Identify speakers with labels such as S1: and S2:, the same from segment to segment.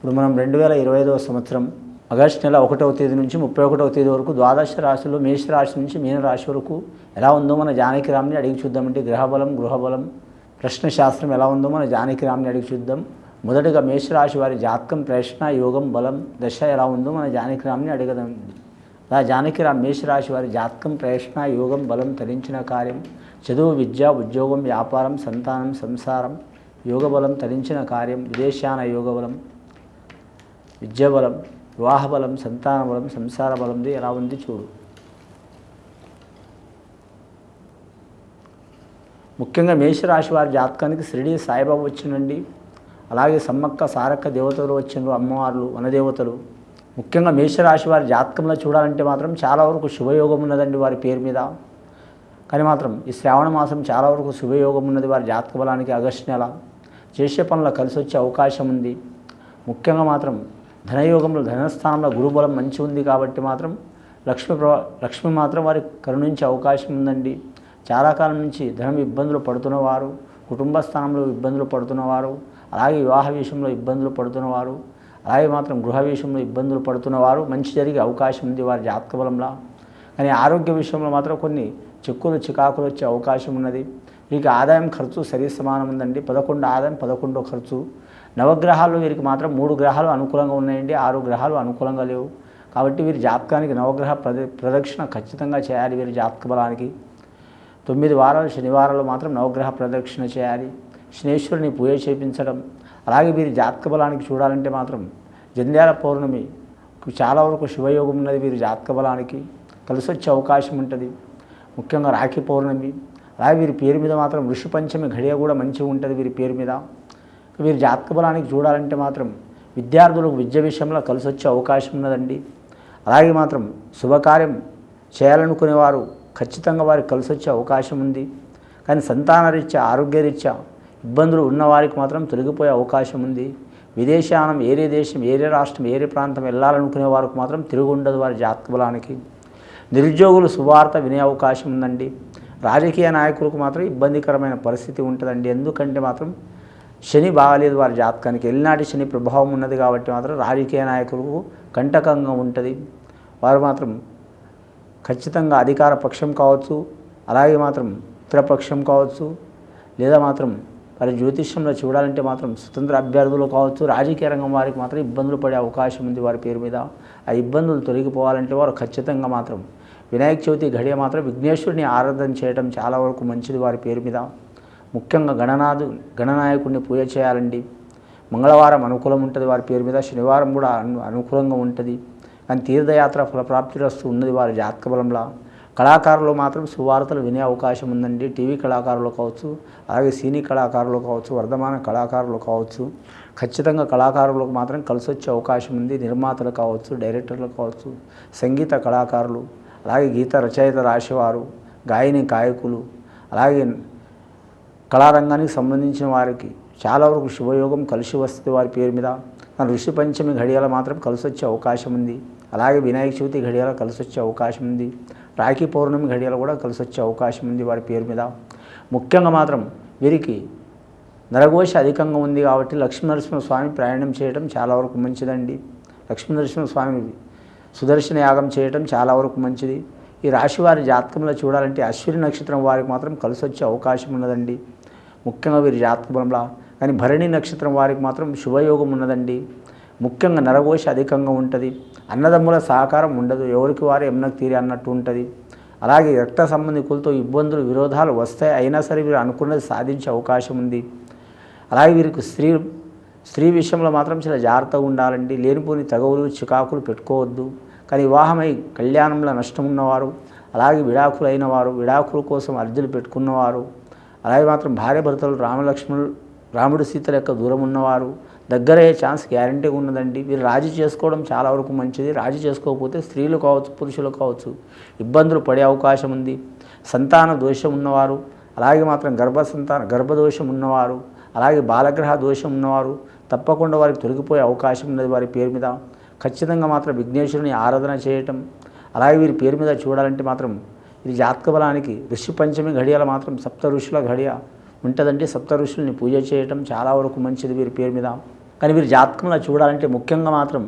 S1: ఇప్పుడు మనం రెండు వేల ఇరవై ఐదవ సంవత్సరం ఆగస్టు నెల ఒకటవ తేదీ నుంచి ముప్పై ఒకటవ తేదీ వరకు ద్వాదశ రాశిలో మేష రాశి నుంచి మీనరాశి వరకు ఎలా ఉందో మన జానకిరామ్ని అడిగి చూద్దామంటే గ్రహబలం గృహబలం ప్రశ్న శాస్త్రం ఎలా ఉందో మన జానకిరామ్ని అడిగి చూద్దాం. మొదటగా మేషరాశి వారి జాతకం ప్రశ్న యోగం బలం దశ ఎలా ఉందో మన జానకిరామ్ని అడగదండి. అలా జానకిరామ్ మేషరాశి వారి జాతకం ప్రయత్న యోగం బలం తరించిన కార్యం చదువు విద్య ఉద్యోగం వ్యాపారం సంతానం సంసారం యోగ బలం తరించిన కార్యం విదేశాన యోగ విద్యాబలం విద్య బలం వివాహ బలం సంతాన బలం సంసార బలంది ఎలా ఉంది చూడు. ముఖ్యంగా మేషరాశి వారి జాతకానికి షిరిడి సాయిబాబు వచ్చినండి అలాగే సమ్మక్క సారక్క దేవతలు వచ్చినారు అమ్మవార్లు వనదేవతలు. ముఖ్యంగా మేషరాశి వారి జాతకంలో చూడాలంటే మాత్రం చాలా వరకు శుభయోగం ఉన్నదండి వారి పేరు మీద. కానీ మాత్రం ఈ శ్రావణ మాసం చాలా వరకు శుభయోగం ఉన్నది వారి జాతక బలానికి ఆగస్టు నెల. చేసే పనులు కలిసి వచ్చే అవకాశం ఉంది. ముఖ్యంగా మాత్రం ధనయోగంలో ధనస్థానంలో గురుబలం మంచి ఉంది కాబట్టి మాత్రం లక్ష్మి ప్ర లక్ష్మి మాత్రం వారి కరుణించే అవకాశం ఉందండి. చాలా కాలం నుంచి ధనం ఇబ్బందులు పడుతున్నవారు కుటుంబ స్థానంలో ఇబ్బందులు పడుతున్నవారు అలాగే వివాహ విషయంలో ఇబ్బందులు పడుతున్నవారు అలాగే మాత్రం గృహ విషయంలో ఇబ్బందులు పడుతున్నవారు మంచి జరిగే అవకాశం ఉంది వారి జాతక కానీ ఆరోగ్య విషయంలో మాత్రం కొన్ని చిక్కులు చికాకులు వచ్చే అవకాశం ఉన్నది. వీరికి ఆదాయం ఖర్చు సరి సమానం ఉందండి. పదకొండు ఆదాయం పదకొండో ఖర్చు. నవగ్రహాల్లో వీరికి మాత్రం మూడు గ్రహాలు అనుకూలంగా ఉన్నాయండి ఆరు గ్రహాలు అనుకూలంగా లేవు. కాబట్టి వీరి జాతకానికి నవగ్రహ ప్రద ప్రదక్షిణ ఖచ్చితంగా చేయాలి వీరి జాతక బలానికి. తొమ్మిది వారాలు శనివారాలు మాత్రం నవగ్రహ ప్రదక్షిణ చేయాలి. శనేశ్వరుని పూజ చేపించడం అలాగే వీరి జాతక బలానికి చూడాలంటే మాత్రం జంధ్యాల పౌర్ణమి చాలా వరకు శివయోగం ఉన్నది వీరి జాతక బలానికి. కలిసి వచ్చే అవకాశం ఉంటుంది. ముఖ్యంగా రాఖీ పౌర్ణమి అలాగే వీరి పేరు మీద మాత్రం ఋషి పంచమి ఘడియ కూడా మంచిగా ఉంటుంది వీరి పేరు మీద. వీరి జాతక బలానికి చూడాలంటే మాత్రం విద్యార్థులకు విద్య విషయంలో కలిసి వచ్చే అవకాశం ఉన్నదండి. అలాగే మాత్రం శుభకార్యం చేయాలనుకునేవారు ఖచ్చితంగా వారికి కలిసి వచ్చే అవకాశం ఉంది. కానీ సంతానరీత్యా ఆరోగ్యరీత్యా ఇబ్బందులు ఉన్నవారికి మాత్రం తొలగిపోయే అవకాశం ఉంది. విదేశానం ఏరే దేశం ఏరే రాష్ట్రం ఏరే ప్రాంతం వెళ్ళాలనుకునే వారికి మాత్రం తిరుగు ఉండదు వారి జాతక బలానికి. నిరుద్యోగులు శుభార్త వినే అవకాశం ఉందండి. రాజకీయ నాయకులకు మాత్రం ఇబ్బందికరమైన పరిస్థితి ఉంటుందండి. ఎందుకంటే మాత్రం శని బాగాలేదు వారి జాతకానికి. ఎల్నాటి శని ప్రభావం ఉన్నది కాబట్టి మాత్రం రాజకీయ నాయకులకు కంటకంగా ఉంటుంది. వారు మాత్రం ఖచ్చితంగా అధికార పక్షం కావచ్చు అలాగే మాత్రం ఇతరపక్షం కావచ్చు లేదా మాత్రం వారి జ్యోతిష్యంలో చూడాలంటే మాత్రం స్వతంత్ర అభ్యర్థులు కావచ్చు రాజకీయ రంగం వారికి మాత్రం ఇబ్బందులు పడే అవకాశం ఉంది వారి పేరు మీద. ఆ ఇబ్బందులు తొలగిపోవాలంటే వారు ఖచ్చితంగా మాత్రం వినాయక చవితి ఘడియ మాత్రం విఘ్నేశ్వరుని ఆరాధన చేయడం చాలా వరకు మంచిది వారి పేరు మీద. ముఖ్యంగా గణనాథు గణనాయకుడిని పూజ చేయాలండి. మంగళవారం అనుకూలం ఉంటుంది వారి పేరు మీద శనివారం కూడా అను అనుకూలంగా ఉంటుంది. కానీ తీర్థయాత్ర ఫలప్రాప్తి వస్తూ ఉన్నది వారి జాతక బలంలా. కళాకారులు మాత్రం సువార్తలు వినే అవకాశం ఉందండి. టీవీ కళాకారులు కావచ్చు అలాగే సినీ కళాకారులు కావచ్చు వర్ధమాన కళాకారులు కావచ్చు ఖచ్చితంగా కళాకారులకు మాత్రం కలిసి వచ్చే అవకాశం ఉంది. నిర్మాతలు కావచ్చు డైరెక్టర్లు కావచ్చు సంగీత కళాకారులు అలాగే గీత రచయిత రాసేవారు గాయని గాయకులు అలాగే కళారంగానికి సంబంధించిన వారికి చాలా వరకు శుభయోగం కలిసి వస్తుంది వారి పేరు మీద. ఋషి పంచమి ఘడియాల మాత్రం కలిసి వచ్చే అవకాశం ఉంది. అలాగే వినాయక చవితి ఘడియాల కలిసి వచ్చే అవకాశం ఉంది. రాఖీ పౌర్ణమి ఘడియాలు కూడా కలిసి వచ్చే అవకాశం ఉంది వారి పేరు మీద. ముఖ్యంగా మాత్రం వీరికి నరఘోష అధికంగా ఉంది కాబట్టి లక్ష్మీనరసింహ స్వామి ప్రయాణం చేయడం చాలా వరకు మంచిదండి. లక్ష్మీనరసింహ స్వామి సుదర్శన యాగం చేయడం చాలా వరకు మంచిది. ఈ రాశి వారి జాతకంలో చూడాలంటే అశ్విని నక్షత్రం వారికి మాత్రం కలిసి వచ్చే అవకాశం ఉన్నదండి. ముఖ్యంగా వీరి జాతక బలంలా. కానీ భరణి నక్షత్రం వారికి మాత్రం శుభయోగం ఉన్నదండి. ముఖ్యంగా నరఘోష అధికంగా ఉంటుంది. అన్నదమ్ముల సహకారం ఉండదు. ఎవరికి వారు ఎమ్నకు తీరి అన్నట్టు ఉంటుంది. అలాగే రక్త సంబంధికులతో ఇబ్బందులు విరోధాలు వస్తాయి. అయినా సరే వీరు అనుకున్నది సాధించే అవకాశం ఉంది. అలాగే వీరికి స్త్రీ స్త్రీ విషయంలో మాత్రం చాలా జాగ్రత్తగా ఉండాలండి. లేనిపోని తగవులు చికాకులు పెట్టుకోవద్దు. కానీ వివాహమై కళ్యాణంలో నష్టం ఉన్నవారు అలాగే విడాకులు అయిన వారు విడాకుల కోసం అర్జీలు పెట్టుకున్నవారు అలాగే మాత్రం భార్య భర్తలు రామలక్ష్మణులు రాముడు సీతల యొక్క దూరం ఉన్నవారు దగ్గరయ్యే ఛాన్స్ గ్యారంటీ ఉన్నదండి. వీరు రాజీ చేసుకోవడం చాలా వరకు మంచిది. రాజీ చేసుకోకపోతే స్త్రీలు కావచ్చు పురుషులు కావచ్చు ఇబ్బందులు పడే అవకాశం ఉంది. సంతాన దోషం ఉన్నవారు అలాగే మాత్రం గర్భ సంతాన గర్భదోషం ఉన్నవారు అలాగే బాలగ్రహ దోషం ఉన్నవారు తప్పకుండా వారికి తొలగిపోయే అవకాశం ఉన్నది వారి పేరు మీద. ఖచ్చితంగా మాత్రం విఘ్నేశ్వరుని ఆరాధన చేయటం అలాగే వీరి పేరు మీద చూడాలంటే మాత్రం ఇది జాతక బలానికి ఋషి పంచమి ఘడియల మాత్రం సప్త ఋషుల ఘడియ. ఉంటుందంటే సప్త ఋషుల్ని పూజ చేయటం చాలా వరకు మంచిది వీరి పేరు మీద. కానీ వీరి జాతకంలో చూడాలంటే ముఖ్యంగా మాత్రం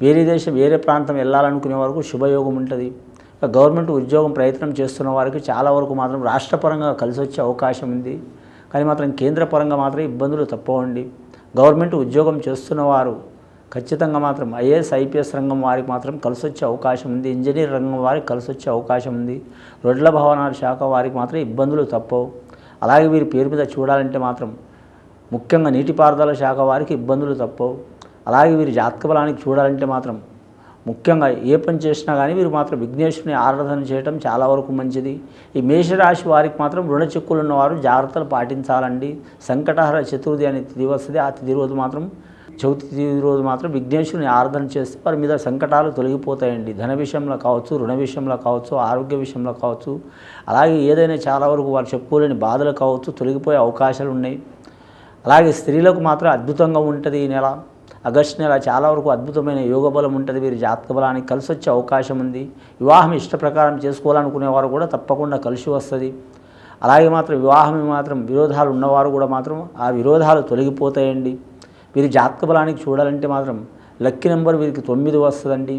S1: వేరే దేశం వేరే ప్రాంతం వెళ్ళాలనుకునే వరకు శుభయోగం ఉంటుంది. గవర్నమెంట్ ఉద్యోగం ప్రయత్నం చేస్తున్న వారికి చాలా వరకు మాత్రం రాష్ట్రపరంగా కలిసి వచ్చే అవకాశం ఉంది. కానీ మాత్రం కేంద్రపరంగా మాత్రం ఇబ్బందులు తప్పవండి. గవర్నమెంట్ ఉద్యోగం చేస్తున్న వారు ఖచ్చితంగా మాత్రం ఐఏఎస్ ఐపీఎస్ రంగం వారికి మాత్రం కలిసి వచ్చే అవకాశం ఉంది. ఇంజనీర్ రంగం వారికి కలిసి వచ్చే అవకాశం ఉంది. రొడ్ల భవనాల శాఖ వారికి మాత్రం ఇబ్బందులు తప్పవు. అలాగే వీరి పేరు మీద చూడాలంటే మాత్రం ముఖ్యంగా నీటిపారుదల శాఖ వారికి ఇబ్బందులు తప్పవు. అలాగే వీరి జాతక బలానికి చూడాలంటే మాత్రం ముఖ్యంగా ఏ పని చేసినా కానీ వీరు మాత్రం విఘ్నేశ్వరుని ఆరాధన చేయడం చాలా వరకు మంచిది. ఈ మేషరాశి వారికి మాత్రం రుణ చిక్కులు ఉన్నవారు జాగ్రత్తలు పాటించాలండి. సంకటహర చతుర్థి అనే తిథి వస్తుంది. ఆ తిథి రోజు మాత్రం చవితి రోజు మాత్రం విఘ్నేశ్వరుని ఆరాధన చేస్తే వారి మీద సంకటాలు తొలగిపోతాయండి. ధన విషయంలో కావచ్చు రుణ విషయంలో కావచ్చు ఆరోగ్య విషయంలో కావచ్చు అలాగే ఏదైనా చాలా వరకు వారు చెప్పుకోలేని బాధలు కావచ్చు తొలగిపోయే అవకాశాలు ఉన్నాయి. అలాగే స్త్రీలకు మాత్రం అద్భుతంగా ఉంటుంది ఈ నెల. ఆగస్టు నెల చాలా వరకు అద్భుతమైన యోగ బలం ఉంటుంది వీరి జాతక బలానికి కలిసి వచ్చే అవకాశం ఉంది. వివాహం ఇష్ట ప్రకారం చేసుకోవాలనుకునేవారు కూడా తప్పకుండా కలిసి వస్తుంది. అలాగే మాత్రం వివాహం మాత్రం విరోధాలు ఉన్నవారు కూడా మాత్రం ఆ విరోధాలు తొలగిపోతాయండి. వీరి జాతక బలానికి చూడాలంటే మాత్రం లక్కీ నెంబర్ వీరికి తొమ్మిది వస్తుందండి.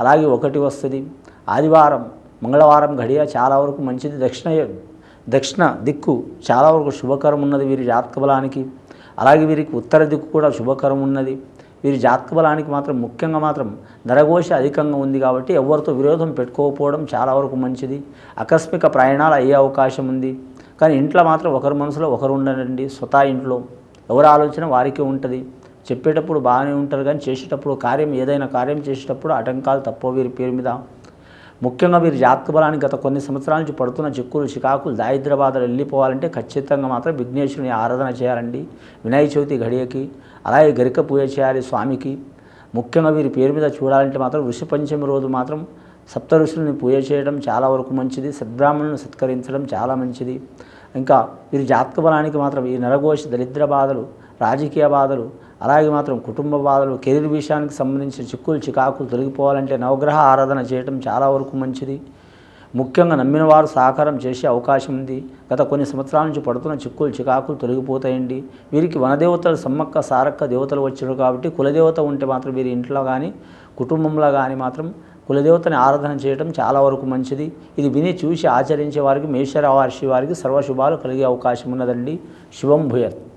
S1: అలాగే ఒకటి వస్తుంది. ఆదివారం మంగళవారం గడియ చాలా వరకు మంచిది. దక్షిణ దక్షిణ దిక్కు చాలా వరకు శుభకరం ఉన్నది వీరి జాతక బలానికి అలాగే వీరికి ఉత్తర దిక్కు కూడా శుభకరం ఉన్నది. వీరి జాతక బలానికి మాత్రం ముఖ్యంగా మాత్రం నరఘోష అధికంగా ఉంది కాబట్టి ఎవరితో విరోధం పెట్టుకోకపోవడం చాలా వరకు మంచిది. ఆకస్మిక ప్రయాణాలు అయ్యే అవకాశం ఉంది. కానీ ఇంట్లో మాత్రం ఒకరి మనసులో ఒకరు ఉండనండి. స్వతా ఇంట్లో ఎవరి ఆలోచన వారికే ఉంటుంది. చెప్పేటప్పుడు బాగానే ఉంటారు కానీ చేసేటప్పుడు కార్యం ఏదైనా కార్యం చేసేటప్పుడు ఆటంకాలు తప్పో వీరి పేరు మీద. ముఖ్యంగా వీరి జాతక బలానికి గత కొన్ని సంవత్సరాల నుంచి పడుతున్న చిక్కులు చికాకులు దారిద్ర వెళ్ళిపోవాలంటే ఖచ్చితంగా మాత్రం విఘ్నేశ్వరుని ఆరాధన చేయాలండి. వినాయక చవితి ఘడియకి అలాగే గరిక పూజ చేయాలి స్వామికి. ముఖ్యంగా వీరి పేరు మీద చూడాలంటే మాత్రం ఋషి పంచమి రోజు మాత్రం సప్త ఋషుల్ని పూజ చేయడం చాలా వరకు మంచిది. సద్బ్రాహ్మణులను సత్కరించడం చాలా మంచిది. ఇంకా వీరి జాతక బలానికి మాత్రం ఈ నరఘోష దరిద్ర బాధలు రాజకీయ బాధలు అలాగే మాత్రం కుటుంబ బాధలు కెరీర్ విషయానికి సంబంధించిన చిక్కులు చికాకులు తొలగిపోవాలంటే నవగ్రహ ఆరాధన చేయడం చాలా వరకు మంచిది. ముఖ్యంగా నమ్మిన వారు సహకారం చేసే అవకాశం ఉంది. గత కొన్ని సంవత్సరాల నుంచి పడుతున్న చిక్కులు చికాకులు తొలగిపోతాయండి. వీరికి వనదేవతలు సమ్మక్క సారక్క దేవతలు వచ్చారు కాబట్టి కులదేవత ఉంటే మాత్రం వీరి ఇంట్లో కానీ కుటుంబంలో కానీ మాత్రం కులదేవతని ఆరాధన చేయడం చాలా వరకు మంచిది. ఇది విని చూసి ఆచరించే వారికి మేషరావార్షి వారికి సర్వశుభాలు కలిగే అవకాశం ఉన్నదండి. శుభం భూయత్.